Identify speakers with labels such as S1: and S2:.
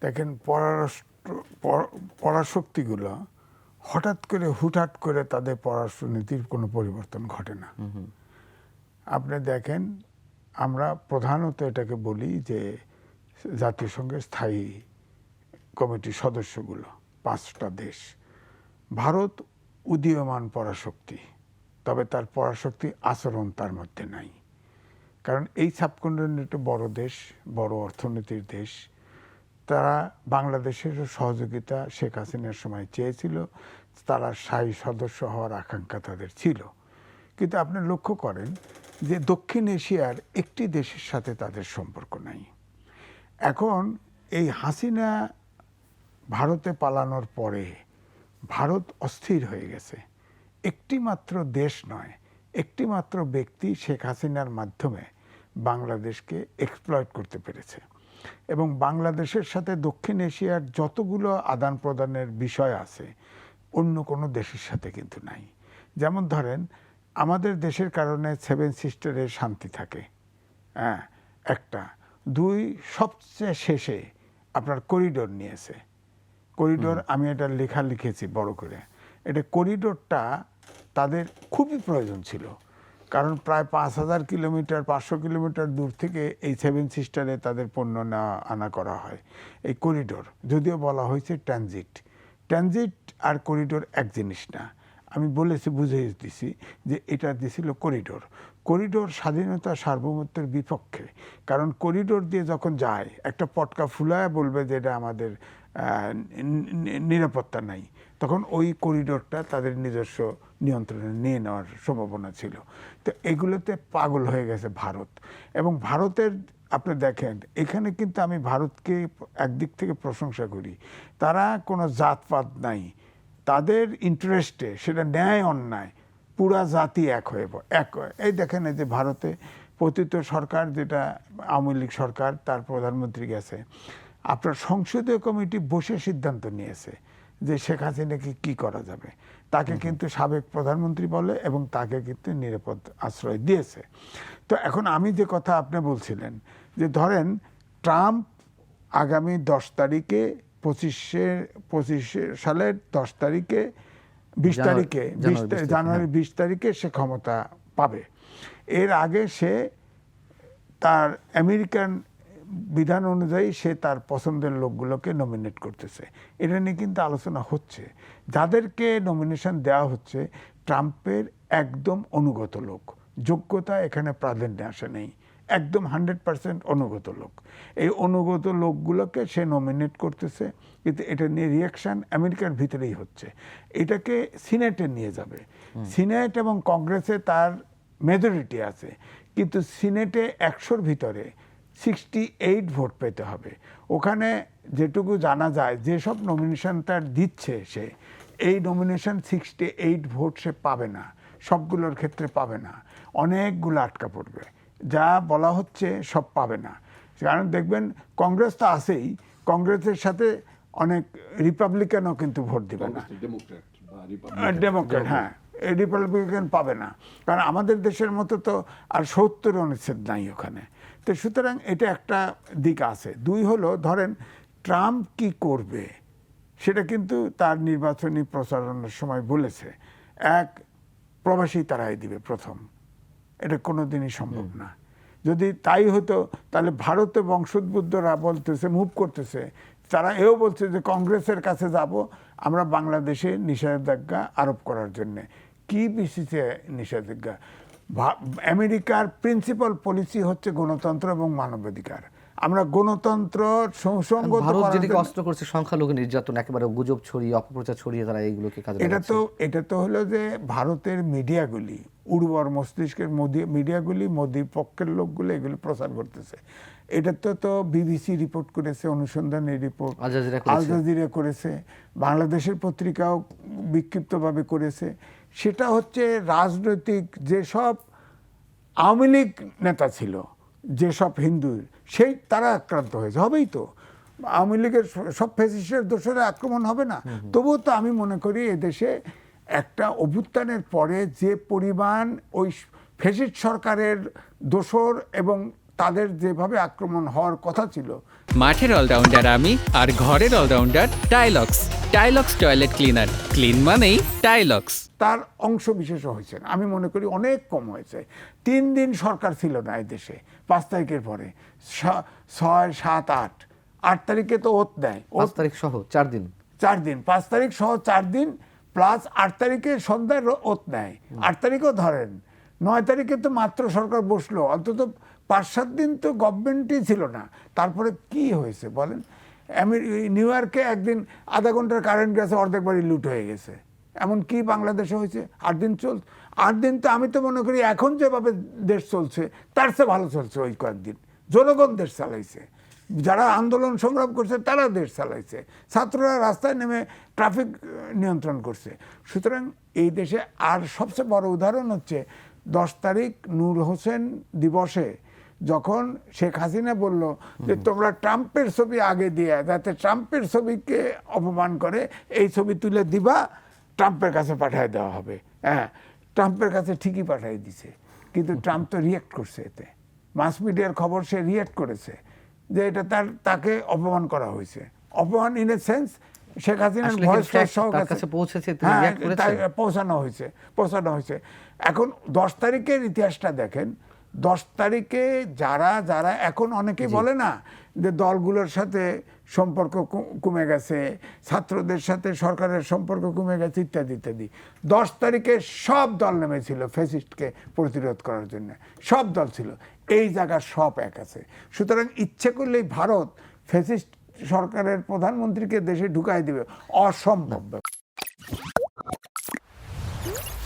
S1: দেখেন পররাষ্ট্র পর- পরাশক্তিগুলো হঠাৎ করে হুটহাট করে তাদের পররাষ্ট্র নীতির কোনো পরিবর্তন ঘটে না। আপনি দেখেন আমরা প্রধানত এটাকে বলি যে জাতিসংঘের স্থায়ী কমিটির সদস্যগুলো পাঁচটা দেশ। ভারত উদীয়মান পরাশক্তি তবে তার পরাশক্তি আচরণ তার মধ্যে নাই। কারণ এই সাবকন্টিনেন্টে বড় দেশ বড় অর্থনীতির দেশ। তারা বাংলাদেশের সহযোগিতা শেখ হাসিনার সময় চেয়েছিল, তারা স্থায়ী সদস্য হওয়ার আকাঙ্ক্ষা তাদের ছিল। কিন্তু আপনি লক্ষ্য করেন যে দক্ষিণ এশিয়ার একটি দেশের সাথে তাদের সম্পর্ক নাই। এখন এই হাসিনা ভারতে পালানোর পরে ভারত অস্থির হয়ে গেছে। একটি মাত্র দেশ নয় একটি মাত্র ব্যক্তি শেখ হাসিনার মাধ্যমে বাংলাদেশকে এক্সপ্লয়েট করতে পেরেছে। এবং বাংলাদেশের সাথে দক্ষিণ এশিয়ার যতগুলো আদান প্রদানের বিষয় আছে অন্য কোনো দেশের সাথে কিন্তু নাই। যেমন ধরেন আমাদের দেশের কারণে সেভেন সিস্টারের শান্তি থাকে। হ্যাঁ একটা। দুই সবচেয়ে শেষে আপনার করিডোর নিয়েছে। করিডোর আমি এটা লেখা লিখেছি বড় করে। এটা করিডোরটা তাদের খুবই প্রয়োজন ছিল। কারণ প্রায় পাঁচ হাজার কিলোমিটার, পাঁচশো কিলোমিটার দূর থেকে এই সেভেন সিস্টারে তাদের পণ্য না আনা করা হয়। এই করিডোর যদিও বলা হয়েছে ট্রানজিট ট্রানজিট আর করিডোর এক জিনিস না। আমি বলেছি বুঝিয়ে দিছি যে এটা দিছিল করিডোর করিডোর স্বাধীনতা সার্বভৌমত্বের বিপক্ষে। কারণ করিডোর দিয়ে যখন যায়, একটা পটকা ফুলায় বলবে যে এটা আমাদের নিরাপত্তা নাই। তখন ওই করিডোরটা তাদের নিজস্ব নিয়ন্ত্রণে নিয়ে নেওয়ার সম্ভাবনা ছিল। তো এগুলোতে পাগল হয়ে গেছে ভারত। এবং ভারতের, আপনি দেখেন, এখানে কিন্তু আমি ভারতকে একদিক থেকে প্রশংসা করি। তারা কোনো জাতপাত নাই। তাদের ইন্টারেস্টে সেটা ন্যায় অন্যায়, পুরা জাতি এক হয়ে এক এই দেখেন যে ভারতে পতিত সরকার, যেটা আওয়ামী লীগ সরকার, তার প্রধানমন্ত্রী গেছে। আপনার সংসদীয় কমিটি বসে সিদ্ধান্ত নিয়েছে যে শেখ হাসিনাকে কি করা যাবে। তাকে কিন্তু সাবেক প্রধানমন্ত্রী বলে এবং তাকে কিন্তু নিরাপদ আশ্রয় দিয়েছে। তো এখন আমি যে কথা আপনি বলছিলেন যে ধরেন ট্রাম্প আগামী দশ তারিখে পঁচিশে পঁচিশে সালের দশ তারিখে বিশ তারিখে বিশ
S2: জানুয়ারি বিশ
S1: তারিখ-
S2: তারিখ,
S1: জানুয়ারি বিশ তারিখে সে ক্ষমতা পাবে। এর আগে সে তার আমেরিকান বিধান অনুযায়ী সে তার পছন্দের লোকগুলোকে নমিনেট করতেছে। এটা নিয়ে কিন্তু আলোচনা হচ্ছে। যাদেরকে নমিনেশন দেওয়া হচ্ছে ট্রাম্পের একদম অনুগত লোক। যোগ্যতা এখানে প্রাধান্য আসে নেই। একদম হান্ড্রেড পার্সেন্ট অনুগত লোক। এই অনুগত লোকগুলোকে সে নমিনেট করতেছে। কিন্তু এটা নিয়ে রিয়াকশন আমেরিকার ভিতরেই হচ্ছে। এটাকে সিনেটে নিয়ে যাবে। সিনেট এবং কংগ্রেসে তার মেজরিটি আছে। কিন্তু সিনেটে একশোর ভিতরে সিক্সটি এইট ভোট পেতে হবে। ওখানে যেটুকু জানা যায় যেসব নমিনেশন তার দিচ্ছে সে এই নমিনেশন সিক্সটি এইট ভোট সে পাবে না সবগুলোর ক্ষেত্রে পাবে না। অনেকগুলো আটকা পড়বে। যা বলা হচ্ছে সব পাবে না। কারণ দেখবেন কংগ্রেস তো আছেই কংগ্রেসের সাথে অনেক রিপাবলিকানও কিন্তু ভোট দিবে না।
S3: ডেমোক্র্যাট
S1: ডেমোক্রেট হ্যাঁ। রিপাবলিকান পাবে না। কারণ আমাদের দেশের মতো তো আর সত্তর অনুচ্ছেদ নাই ওখানে। তো সুতরাং এটা একটা দিক আছে। দুই হলো ধরেন ট্রাম্প কি করবে? সেটা কিন্তু তার নির্বাচনী প্রচারণার সময় বলেছে। এক প্রবাসী তারাই দিবে প্রথম। এটা কোনো দিনই সম্ভব না। যদি তাই হতো তাহলে ভারতে বংশোদ্বুদ্ধরা বলতেছে মুভ করতেছে। তারা এও বলছে যে কংগ্রেসের কাছে যাব। আমরা বাংলাদেশে নিষেধাজ্ঞা আরোপ করার জন্যে। কি বিসিসে নিষেধাজ্ঞা? আমেরিকার প্রিন্সিপাল পলিসি হচ্ছে গণতন্ত্র এবং মানবাধিকার। আমরা গণতন্ত্র সুসংগত
S2: ভারত
S1: করার
S2: যেটাকে অস্ত্র করছে সংখ্যালঘু নির্যাতন একেবারে গুজব ছড়িয়ে অপপ্রচার ছড়িয়ে তারা এইগুলোকে কাজে
S1: এটা তো এটা তো হলো যে ভারতের মিডিয়াগুলি উর্বর মস্তিষ্কের মোদি মিডিয়াগুলি মোদির পক্ষের লোকগুলো এগুলো প্রচার করতেছে। এটা তো তো বিবিসি রিপোর্ট করেছে অনুসন্ধানী রিপোর্ট
S2: আল জাজিরা করেছে।
S1: আল জাজিরা করেছে বাংলাদেশের পত্রিকাও বিক্ষিপ্তভাবে করেছে। সেটা হচ্ছে রাজনৈতিক যেসব আওয়ামী লীগ নেতা ছিল যেসব হিন্দু সেই তারা আক্রান্ত হয়েছে। হবেই তো। আওয়ামী লীগের সব ফেসিসের দোষরে আক্রমণ হবে না। তবুও তো আমি মনে করি এদেশে একটা অভ্যুত্থানের পরে যে পরিমাণ ওই ফেসিস সরকারের দোষর এবং তাদের যেভাবে আক্রমণ হওয়ার কথা ছিল।
S4: মাঠের অলরাউন্ডার আমি আর ঘরের allrounder Tilex Tilex toilet cleaner clean মানেই টাইলক্স
S1: তার অংশ বিশেষ হয়েছে আমি মনে করি অনেক কম হয়েছে। তিন দিন সরকার ছিল না এই দেশে। পাঁচ তারিখের পরে। ছয় সাত আট। আট তারিখে তো ওত দেয়।
S2: পাঁচ
S1: ওত
S2: তারিখ সহ চার দিন।
S1: চার দিন। পাঁচ তারিখ সহ চার দিন। প্লাস আট তারিখে সন্ধ্যায় ওত নেয় আট তারিখও ধরেন। নয় তারিখে তো মাত্র সরকার বসল, অন্তত পাঁচ সাত দিন তো গভর্নমেন্টই ছিল না। তারপরে কি হয়েছে বলেন? আমি নিউ ইয়র্কে একদিন আধা ঘণ্টার কারেন্ট গেছে, অর্ধেক বাড়ি লুট হয়ে গেছে। এমন কি বাংলাদেশে হয়েছে? আট দিন চল আট দিন তো আমি তো মনে করি এখন যেভাবে দেশ চলছে, তার চেয়ে ভালো চলছে ওই কয়েকদিন। জনগণ দেশ চালাইছে। যারা আন্দোলন সংগ্রাম করছে, তারা দেশ চালাইছে। ছাত্ররা রাস্তায় নেমে ট্রাফিক নিয়ন্ত্রণ করছে। সুতরাং এই দেশে আর সবচেয়ে বড় উদাহরণ হচ্ছে দশ তারিখ নূর হোসেন দিবসে যখন শেখ হাসিনা বলল যে তোমরা ট্রাম্পের ছবি আগে দিয়ে যাতে ট্রাম্পের ছবিকে অপমান করে এই ছবি তুলে দিবা ট্রাম্পের কাছে পাঠিয়ে দেওয়া হবে। হ্যাঁ ট্রাম্পের কাছে ঠিকই পাঠিয়ে দিছে। কিন্তু ট্রাম্প তো রিয়েক্ট করছে এতে। মাস মিডিয়ার খবর সে রিয়েক্ট করেছে যে এটা তার তাকে অপমান করা হয়েছে। অপমান ইন এ সেন্স শেখ হাসিনার ভয়েস সহ
S2: কাছে পৌঁছেছে,
S1: হ্যাঁ, পৌঁছানো হয়েছে পৌঁছানো হয়েছে। এখন দশ তারিখের ইতিহাসটা দেখেন দশ তারিখে যারা যারা এখন অনেকে বলে না যে দলগুলোর সাথে সম্পর্ক কমে গেছে ছাত্রদের সাথে সরকারের সম্পর্ক কমে গেছে ইত্যাদি ইত্যাদি। দশ তারিখে সব দল নেমেছিল ফেসিস্টকে প্রতিরোধ করার জন্য। সব দল ছিল। এই জায়গা সব এক আছে। সুতরাং ইচ্ছে করলেই ভারত ফেসিস্ট সরকারের প্রধানমন্ত্রীকে দেশে ঢুকাই দিবে। অসম্ভব।